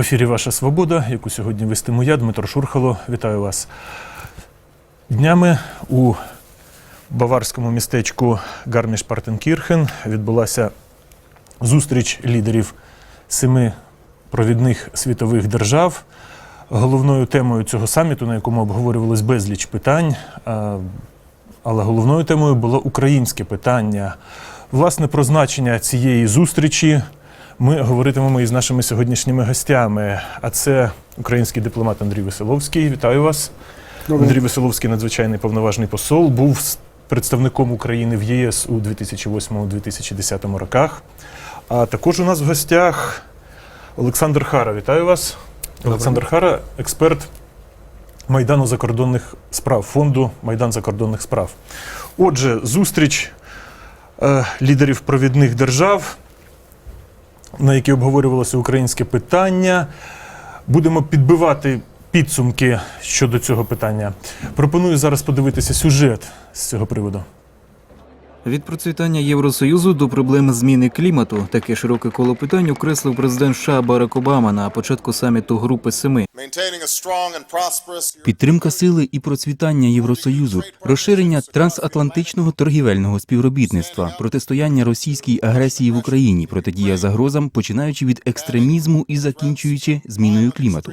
В ефірі Ваша Свобода, яку сьогодні вестиму я, Дмитро Шурхало. Вітаю вас. Днями у баварському містечку Гарміш-Партенкірхен відбулася зустріч лідерів семи провідних світових держав. Головною темою цього саміту, на якому обговорювалось безліч питань, але головною темою було українське питання. Власне, про значення цієї зустрічі ми говоритимемо із нашими сьогоднішніми гостями. А це український дипломат Андрій Веселовський. Вітаю вас. Андрій Веселовський, надзвичайний повноважний посол, був представником України в ЄС у 2008-2010 роках. А також у нас в гостях Олександр Хара. Вітаю вас. Олександр Хара, експерт Майдану закордонних справ, фонду Майдан закордонних справ. Отже, зустріч е, лідерів провідних держав, на якій обговорювалося українське питання. Будемо підбивати підсумки щодо цього питання. Пропоную зараз подивитися сюжет з цього приводу. Від процвітання Євросоюзу до проблеми зміни клімату. Таке широке коло питань окреслив президент США Барак Обама на початку саміту Групи Семи. Підтримка сили і процвітання Євросоюзу, розширення трансатлантичного торгівельного співробітництва, протистояння російській агресії в Україні, протидія загрозам, починаючи від екстремізму і закінчуючи зміною клімату.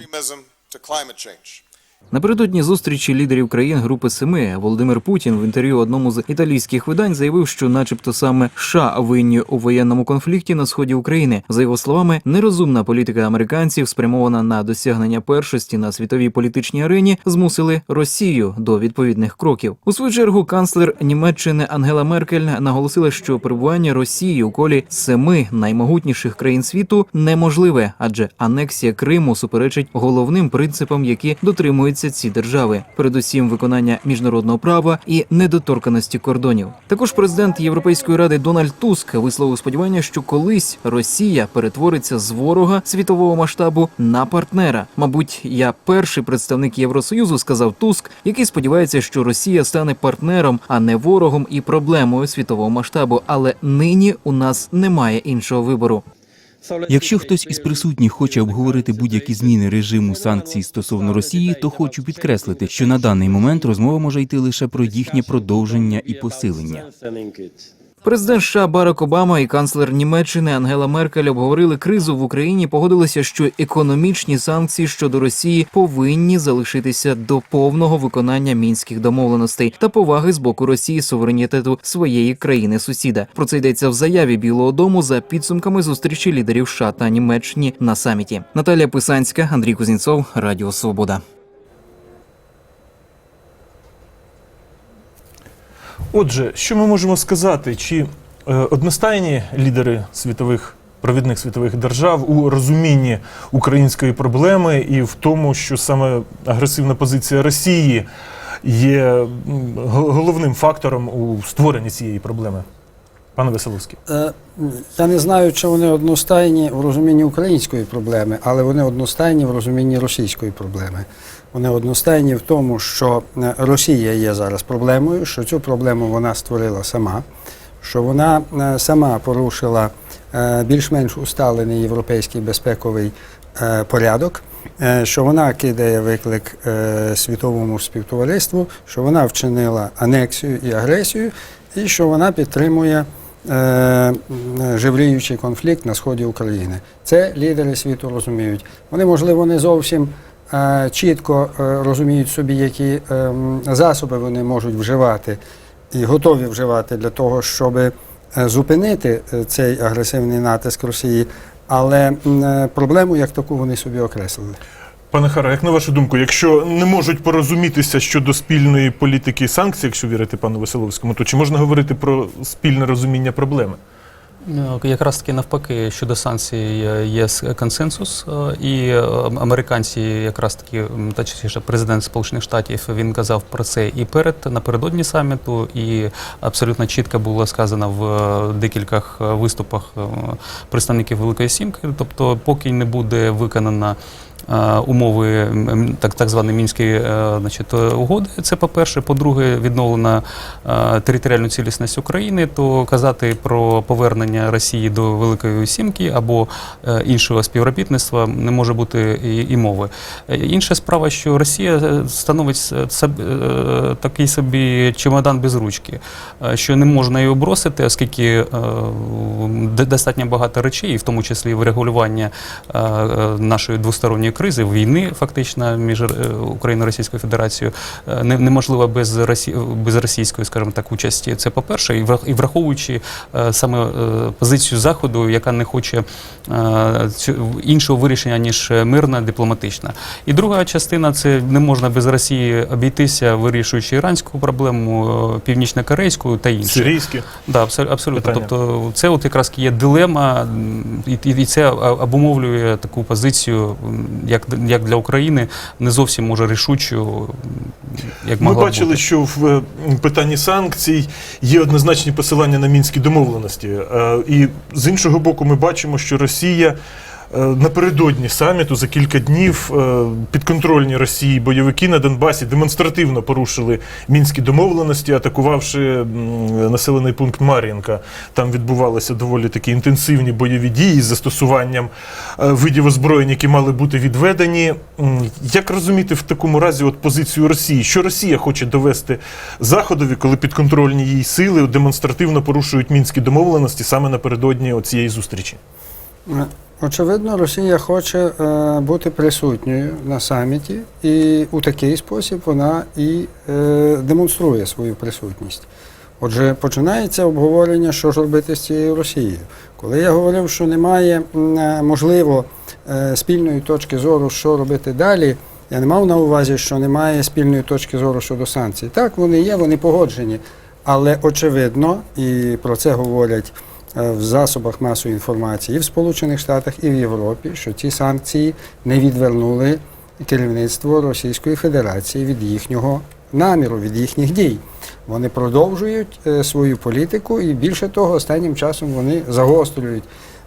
Напередодні зустрічі лідерів країн Групи Семи Володимир Путін в інтерв'ю одному з італійських видань заявив, що, начебто, саме США винні у воєнному конфлікті на сході України. За його словами, нерозумна політика американців, спрямована на досягнення першості на світовій політичній арені, змусили Росію до відповідних кроків. У свою чергу канцлер Німеччини Ангела Меркель наголосила, що перебування Росії у колі семи наймогутніших країн світу неможливе, адже анексія Криму суперечить головним принципам, які дотримуються ці держави, передусім виконання міжнародного права і недоторканості кордонів. Також президент Європейської ради Дональд Туск висловив сподівання, що колись Росія перетвориться з ворога світового масштабу на партнера. Мабуть, я перший представник Євросоюзу, сказав Туск, який сподівається, що Росія стане партнером, а не ворогом і проблемою світового масштабу. Але нині у нас немає іншого вибору. Якщо хтось із присутніх хоче обговорити будь-які зміни режиму санкцій стосовно Росії, то хочу підкреслити, що на даний момент розмова може йти лише про їхнє продовження і посилення. Президент США Барак Обама і канцлер Німеччини Ангела Меркель обговорили кризу в Україні. Погодилися, що економічні санкції щодо Росії повинні залишитися до повного виконання мінських домовленостей та поваги з боку Росії суверенітету своєї країни сусіда. Про це йдеться в заяві Білого Дому за підсумками зустрічі лідерів США та Німеччини на саміті. Наталія Писанська, Андрій Кузнєцов, Радіо Свобода. Отже, що ми можемо сказати? Чи е, одностайні лідери світових провідних світових держав у розумінні української проблеми і в тому, що саме агресивна позиція Росії є головним фактором у створенні цієї проблеми? Пане Веселовський. Е, Я не знаю, чи вони одностайні в розумінні української проблеми, але вони одностайні в розумінні російської проблеми. Вони одностайні в тому, що е, Росія є зараз проблемою, що цю проблему вона створила сама, що вона е, сама порушила більш-менш усталений європейський безпековий порядок, що вона кидає виклик світовому співтовариству, що вона вчинила анексію і агресію, і що вона підтримує живліючий конфлікт на сході України. Це лідери світу розуміють. Вони, можливо, не зовсім е, чітко е, розуміють собі, які е, засоби вони можуть вживати і готові вживати для того, щоб е, зупинити е, цей агресивний натиск Росії. Але е, проблему як таку вони собі окреслили. Пане Хара, як на вашу думку, якщо не можуть порозумітися щодо спільної політики санкцій, якщо вірити пану Веселовському, то чи можна говорити про спільне розуміння проблеми? Ну, Якраз таки навпаки, щодо санкцій є консенсус, е, і е, американці, якраз таки, м, точніше, президент Сполучених Штатів він казав про це і перед напередодні саміту, і абсолютно чітко було сказано в е, декількох виступах представників Великої Сімки. Тобто, поки не буде виконана умови так, так званої мінської е, значить, е, угоди. Це по-перше. По-друге, відновлена е, територіальну цілісність України, то казати про повернення Росії до Великої Сімки або е, іншого співробітництва не може бути і, і мови. Е, Інша справа, що Росія е, становить е, такий собі чемодан без ручки, е, що не можна його бросити, оскільки е, достатньо багато речей, в тому числі врегулювання е, е, нашої двосторонньої кризи, війни фактично між е, Україною і Російською Федерацією, е, неможливо без Росі... без російської, скажімо так, участі. Це по-перше, і враховуючи е, саме позицію Заходу, яка не хоче іншого вирішення, ніж мирна, дипломатична. І друга частина це не можна без Росії обійтися, вирішуючи іранську проблему, північно-корейську та інше. Сирійські. Да, абсолютно. Питання. Тобто, це от якраз є дилема, і, це обумовлює таку позицію, як, як для України, не зовсім може рішучу, як Ми могла ми бачили, бути. що в е, питанні санкцій є однозначні посилання на мінські домовленості. Е, І з іншого боку, ми бачимо, що Росія. Е, Напередодні саміту за кілька днів е, підконтрольні Росії бойовики на Донбасі демонстративно порушили мінські домовленості, атакувавши населений пункт Мар'їнка. Там відбувалися доволі такі інтенсивні бойові дії з застосуванням е, видів озброєнь, які мали бути відведені. Як розуміти в такому разі от позицію Росії? Що Росія хоче довести Заходові, коли підконтрольні їй сили демонстративно порушують мінські домовленості саме напередодні цієї зустрічі? Очевидно, Росія хоче е, бути присутньою на саміті, і у такий спосіб вона і е, демонструє свою присутність. Отже, починається обговорення, що ж робити з цією Росією. Коли я говорив, що немає е, можливо е, спільної точки зору, що робити далі, я не мав на увазі, що немає спільної точки зору щодо санкцій. Так, вони є, вони погоджені. Але очевидно, і про це говорять в засобах масової інформації в Сполучених Штатах, і в Європі, що ці санкції не відвернули керівництво Російської Федерації від їхнього наміру, від їхніх дій. Вони продовжують е, свою політику, і більше того, останнім часом вони загострюють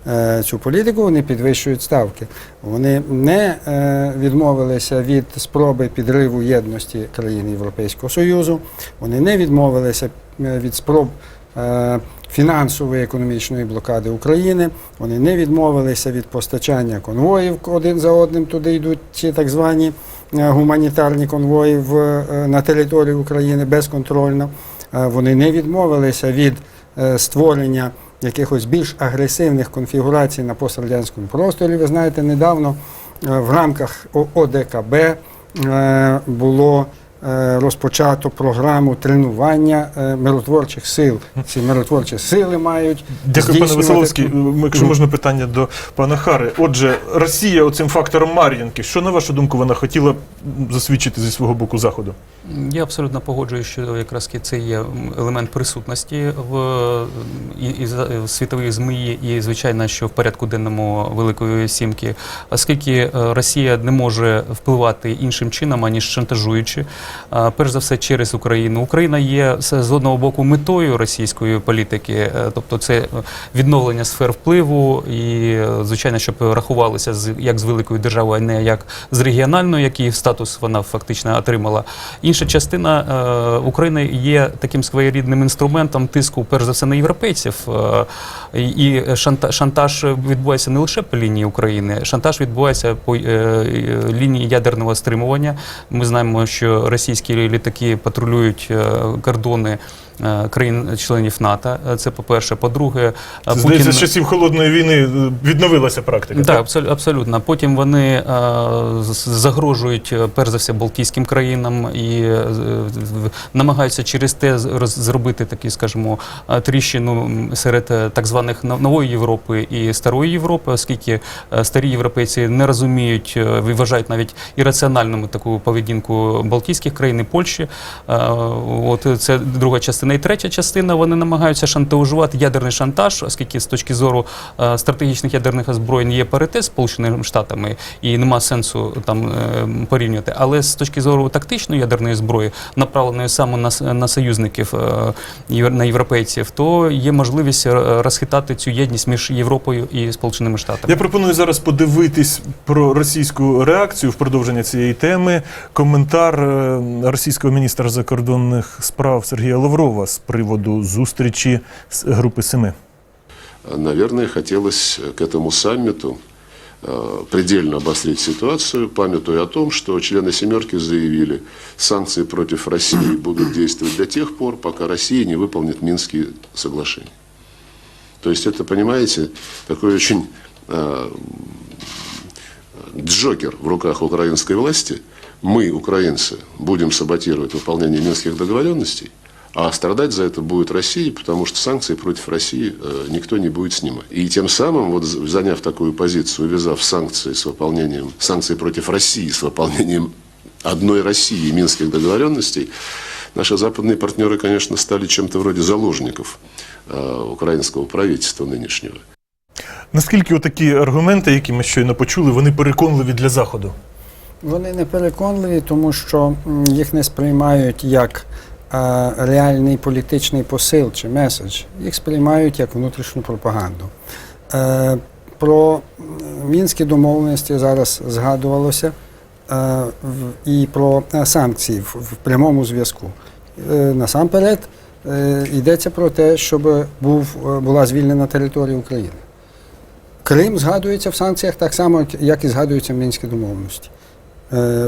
е, цю політику, вони підвищують ставки. Вони не е, відмовилися від спроби підриву єдності країн Європейського Союзу, вони не відмовилися е, від спроб е, фінансової економічної блокади України. Вони не відмовилися від постачання конвоїв один за одним. Туди йдуть ці так звані е, гуманітарні конвої в, е, на територію України безконтрольно. Е, Вони не відмовилися від створення якихось більш агресивних конфігурацій на пострадянському просторі. Ви знаєте, недавно в рамках ОДКБ було розпочато програму тренування е, миротворчих сил. Ці миротворчі сили мають Дякую, пане Веселовський. Якщо можна питання до пана Хари. Отже, Росія оцим фактором Мар'їнки, що на вашу думку вона хотіла засвідчити зі свого боку заходу? Я абсолютно погоджуюсь, що якраз це є елемент присутності в і, і за- в світовій змії, і звичайно, що в порядку денному Великої Сімки, оскільки е, Росія не може впливати іншим чином, аніж шантажуючи, перш за все через Україну. Україна є з одного боку метою російської політики, е, тобто це е, відновлення сфер впливу, і е, звичайно, щоб рахувалися з як з великою державою, а не як з регіональною, який статус вона фактично отримала. Інша частина України є таким своєрідним інструментом тиску, перш за все, на європейців. І шантаж відбувається не лише по лінії України, шантаж відбувається по лінії ядерного стримування. Ми знаємо, що російські літаки патрулюють е, кордони. Е, Країн-членів НАТО, Е, це по-перше. По-друге, е, Здається, з часів холодної війни е, відновилася практика. так, абсол- абсолютно. Потім вони е, загрожують е, перш за все Балтійським країнам і е, намагаються через те зробити такі, скажімо, е, тріщину серед е, так званих нової Європи і старої Європи, оскільки е, старі європейці не розуміють е, і вважають навіть ірраціональними таку поведінку Балтійських країн і Польщі. Е, От це друга частина. Частина. І третя частина вони намагаються шантажувати ядерний шантаж, оскільки з точки зору е, стратегічних ядерних озброєнь є паритет з Сполученими Штатами і нема сенсу там е, порівнювати. Але з точки зору тактичної ядерної зброї, направленої саме на, на союзників е, на європейців, то є можливість е, розхитати цю єдність між Європою і Сполученими Штатами. Я пропоную зараз подивитись про російську реакцію в продовження цієї теми. Коментар російського міністра закордонних справ Сергія Лаврова з приводу зустрічі з групи Семи. Наверное, хотелось к этому саммиту э, предельно обострить ситуацию, памятуя о том, что члены «семерки» заявили, санкции против России будут действовать до тех пор, пока Россия не выполнит Минские соглашения. То есть это, понимаете, такой очень э, джокер в руках украинской власти. Мы, украинцы, будем саботировать выполнение минских договоренностей, а страдать за это будет Россия, потому что санкции против России э, никто не будет снимать. И тем самым, вот з- заняв такую позицию, увязав санкции с выполнением, санкции против России с выполнением одной России минских договоренностей, наши западные партнеры, конечно, стали чем-то вроде заложников э, украинского правительства нынешнего. Наскільки отакі аргументи, які ми щойно почули, вони переконливі для Заходу? Вони не переконливі, тому що м, їх не сприймають як е, реальний політичний посил чи меседж. Їх сприймають як внутрішню пропаганду. Е, про мінські домовленості зараз згадувалося е, і про е, санкції в, прямому зв'язку. Насамперед йдеться про те, щоб був, була звільнена територія України. Крим згадується в санкціях так само, як і згадуються мінські домовленості.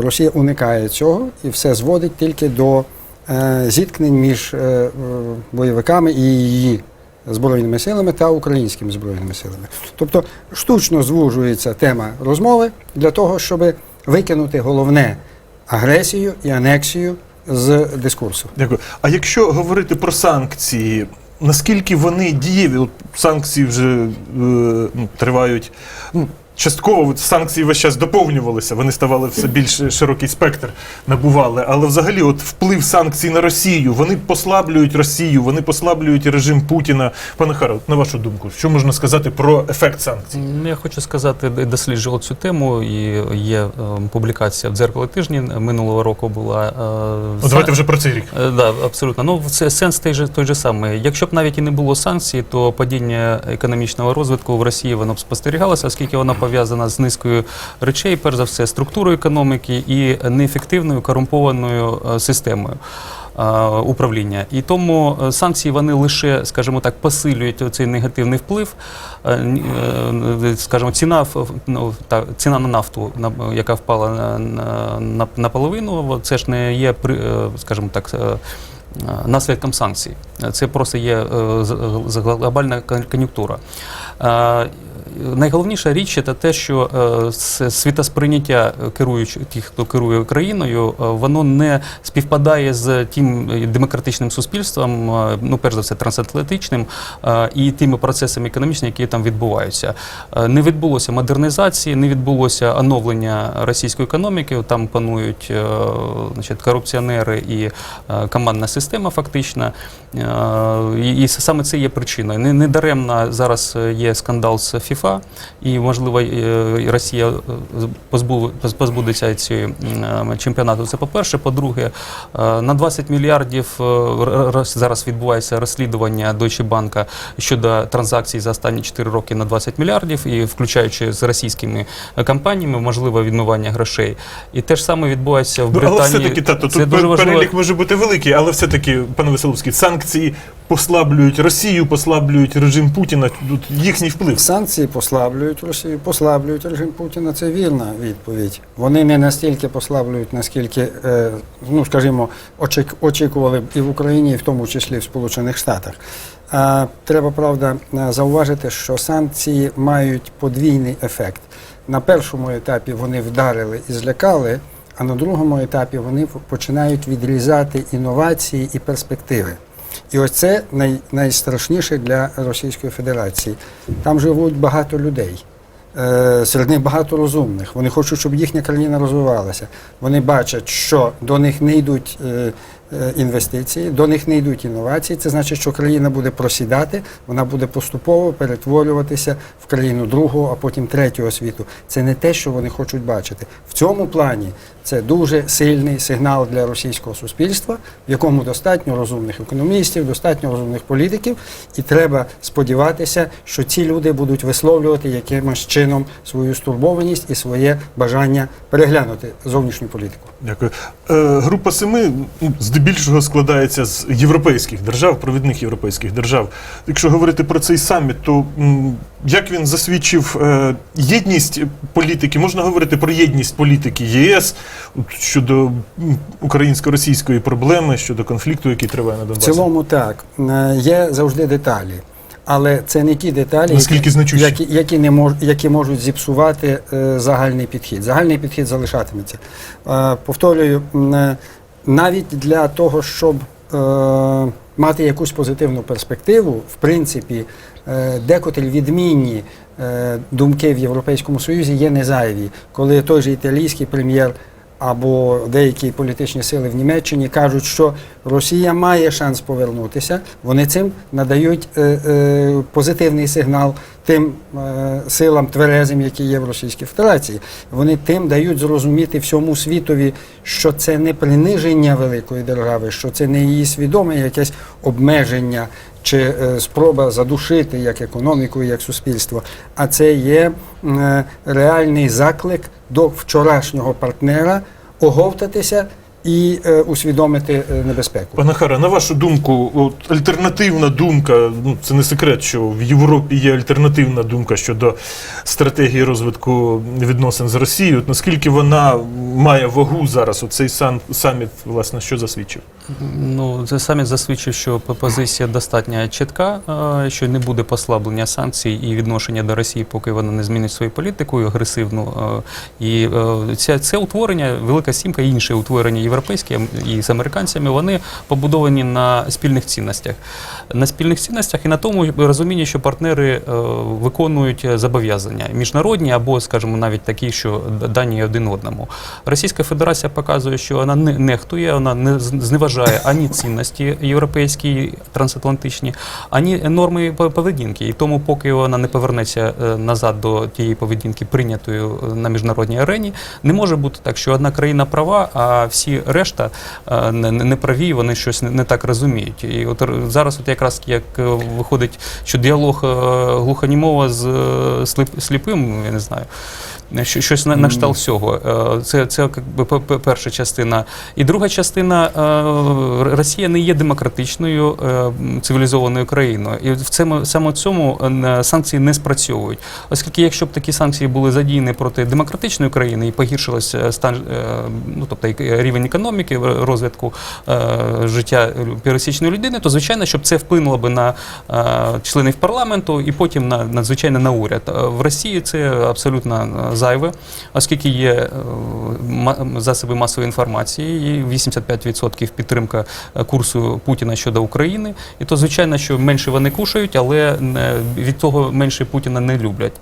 Росія уникає цього і все зводить тільки до зіткнень між е, е, бойовиками і її збройними силами та українськими збройними силами. Тобто штучно звужується тема розмови для того, щоб викинути головне агресію і анексію з дискурсу. Дякую. А якщо говорити про санкції, наскільки вони дієві? От санкції вже е, ну, тривають. Ну, частково санкції весь час доповнювалися, вони ставали все більш широкий спектр набували. Але взагалі, от вплив санкцій на Росію, вони послаблюють Росію, вони послаблюють режим Путіна. Пане Харо, на вашу думку, що можна сказати про ефект санкцій? Ну, Я хочу сказати, досліджував цю тему, і є е, публікація в дзеркало тижні минулого року була. е, От са- давайте вже про цей рік. Е, Да, абсолютно. Ну, це сенс той же, той же самий. Якщо б навіть і не було санкцій, то падіння економічного розвитку в Росії воно б спостерігалося, оскільки воно пов'язана з низкою речей, перш за все, структурою економіки і неефективною корумпованою е, системою. е, Управління і тому е, санкції вони лише, скажімо так, посилюють цей негативний вплив. Скажімо, ціна ну, та ціна на нафту, яка впала на, на, на, наполовину, це ж не є скажімо так. Наслідком санкцій. Це просто є глобальна кон'юнктура. Найголовніша річ це те, що е, світосприйняття керуючих тих, хто керує країною, е, воно не співпадає з тим демократичним суспільством, е, ну перш за все трансатлантичним, і тими процесами економічними, які там відбуваються. Не відбулося модернізації, не відбулося оновлення російської економіки. Там панують значить, корупціонери і командна система, фактично. І, саме це є причиною. Не, даремно зараз є скандал з ФІФА, і можливо е, Росія е, позбу- позбудеться цієї чемпіонату. Це по-перше. По-друге, е, на 20 мільярдів е, зараз відбувається розслідування Deutsche Bank щодо транзакцій за останні 4 роки на 20 мільярдів, і включаючи з російськими е, компаніями, можливо, відмивання грошей. І те ж саме відбувається в Ну, але все-таки, тато, Це тут дуже важливо. перелік може бути великий, але все-таки, пане Веселовський, санкції послаблюють Росію, послаблюють режим Путіна. Тут їхній вплив. Санкції послаблюють Росію, послаблюють режим Путіна. Це вірна відповідь. Вони не настільки послаблюють, наскільки, е, ну скажімо, очікували б і в Україні, і в тому числі в Сполучених Штатах. А, треба правда е, зауважити, що санкції мають подвійний ефект. На першому етапі вони вдарили і злякали, а на другому етапі вони починають відрізати інновації і перспективи. І ось це най, найстрашніше для Російської Федерації. Там живуть багато людей. Е, серед них багато розумних. Вони хочуть, щоб їхня країна розвивалася. Вони бачать, що до них не йдуть е, інвестиції, до них не йдуть інновації. Це значить, що країна буде просідати, вона буде поступово перетворюватися в країну другого, а потім третього світу. Це не те, що вони хочуть бачити. В цьому плані це дуже сильний сигнал для російського суспільства, в якому достатньо розумних економістів, достатньо розумних політиків, і треба сподіватися, що ці люди будуть висловлювати якимось чином свою стурбованість і своє бажання переглянути зовнішню політику. Дякую. Е, група семи ну, здебільшого складається з європейських держав, провідних європейських держав. Якщо говорити про цей саміт, то як він засвідчив е, єдність політики? Можна говорити про єдність політики ЄС щодо українсько-російської проблеми, щодо конфликту, який триває на В цілому так Е, є завжди деталі. Але це не ті деталі, Наскільки які, які, які, не мож, які можуть зіпсувати е, загальний підхід. Загальний підхід залишатиметься. Е, повторюю, е, навіть для того, щоб е, мати якусь позитивну перспективу, в принципі, е, декотрі відмінні е, думки в Європейському Союзі є незайві. Коли той же італійський прем'єр або деякі політичні сили в Німеччині кажуть, що Росія має шанс повернутися. Вони цим надають е, е, позитивний сигнал тим е, силам тверезим, які є в Російській Федерації. Вони тим дають зрозуміти всьому світові, що це не приниження великої держави, що це не її свідоме якесь обмеження чи е, спроба задушити як економіку, як суспільство, а це є е, реальний заклик до вчорашнього партнера оговтатися і е, усвідомити е, небезпеку. Пане Хара, на вашу думку, от, альтернативна думка, ну це не секрет, що в Європі є альтернативна думка щодо стратегії розвитку відносин з Росією. От наскільки вона має вагу зараз? Оцей сан, саміт, власне, що засвідчив? Ну, це саміт засвідчив, що позиція достатньо чітка, е, що не буде послаблення санкцій і відношення до Росії, поки вона не змінить свою політику агресивну. І це, це утворення, Велика Сімка і інші утворення європейські і з американцями, вони побудовані на спільних цінностях. На спільних цінностях і на тому розумінні, що партнери е, виконують зобов'язання міжнародні або, скажімо, навіть такі, що дані один одному. Російська Федерація показує, що вона не нехтує, вона не зневажає ані цінності європейські, трансатлантичні, ані норми по- поведінки. І тому, поки вона не повернеться е, назад до тієї поведінки, прийнятої е, на міжнародній арені, не може бути так, що одна країна права, а всі решта е, не, не праві, вони щось не, не так розуміють. І от зараз, от якраз як е, виходить, що діалог е, глухонімого з сліп, сліпим, я не знаю. Що- Щось на, на кшталт цього. Е, Це, це як би, пе- пе- перша частина. І друга частина е, Росія не є демократичною е, цивілізованою країною. І в цьому саме цьому е, санкції не спрацьовують. Оскільки, якщо б такі санкції були задіяні проти демократичної країни і погіршилося стан, е, ну тобто рівень економіки, розвитку е, життя пересічної людини, то звичайно, щоб це вплинуло би на е, членів парламенту і потім на надзвичайно на уряд. Е, В Росії це абсолютно е, зайве, оскільки є е, засоби масової інформації, і 85% підтримка е, курсу Путіна щодо України. І то звичайно, що менше вони кушають, але не- від того менше Путіна не люблять.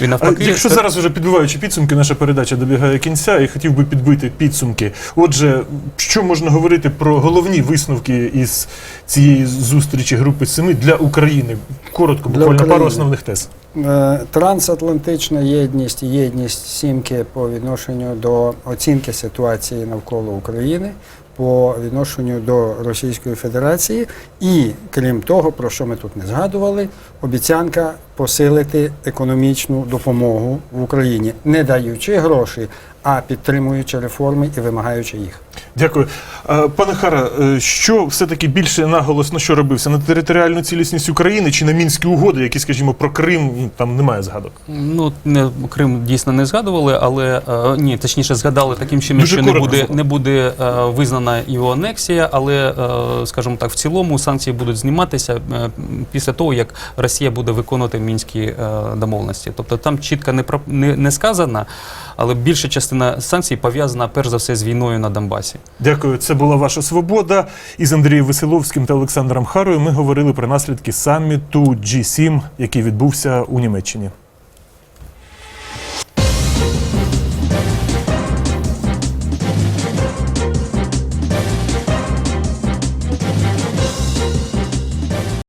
І А навпаки, якщо це- зараз вже підбиваючи підсумки, наша передача добігає кінця, і хотів би підбити підсумки. Отже, що можна говорити про головні висновки із цієї зустрічі групи семи для України? Коротко, Для буквально пару основних тез. Е, Трансатлантична єдність єдність сімки по відношенню до оцінки ситуації навколо України, по відношенню до Російської Федерації, і крім того, про що ми тут не згадували, обіцянка посилити економічну допомогу в Україні, не даючи гроші, а підтримуючи реформи і вимагаючи їх. Дякую. Е, Пане Хара, е, що все-таки більше наголос на що робився? На територіальну цілісність України чи на мінські угоди, які, скажімо, про Крим там немає згадок? Ну, не, Крим дійсно не згадували, але е, ні, точніше згадали таким чином, Дуже що не буде, не буде е, визнана його анексія, але, е, скажімо так, в цілому санкції будуть зніматися е, після того, як Росія буде виконувати мінські е, домовленості. Тобто там чітко не, про- не, не сказано, але більша частина санкцій пов'язана перш за все з війною на Донбасі. Дякую. Це була ваша свобода. Із Андрієм Веселовським та Олександром Харою ми говорили про наслідки саміту G7, який відбувся у Німеччині.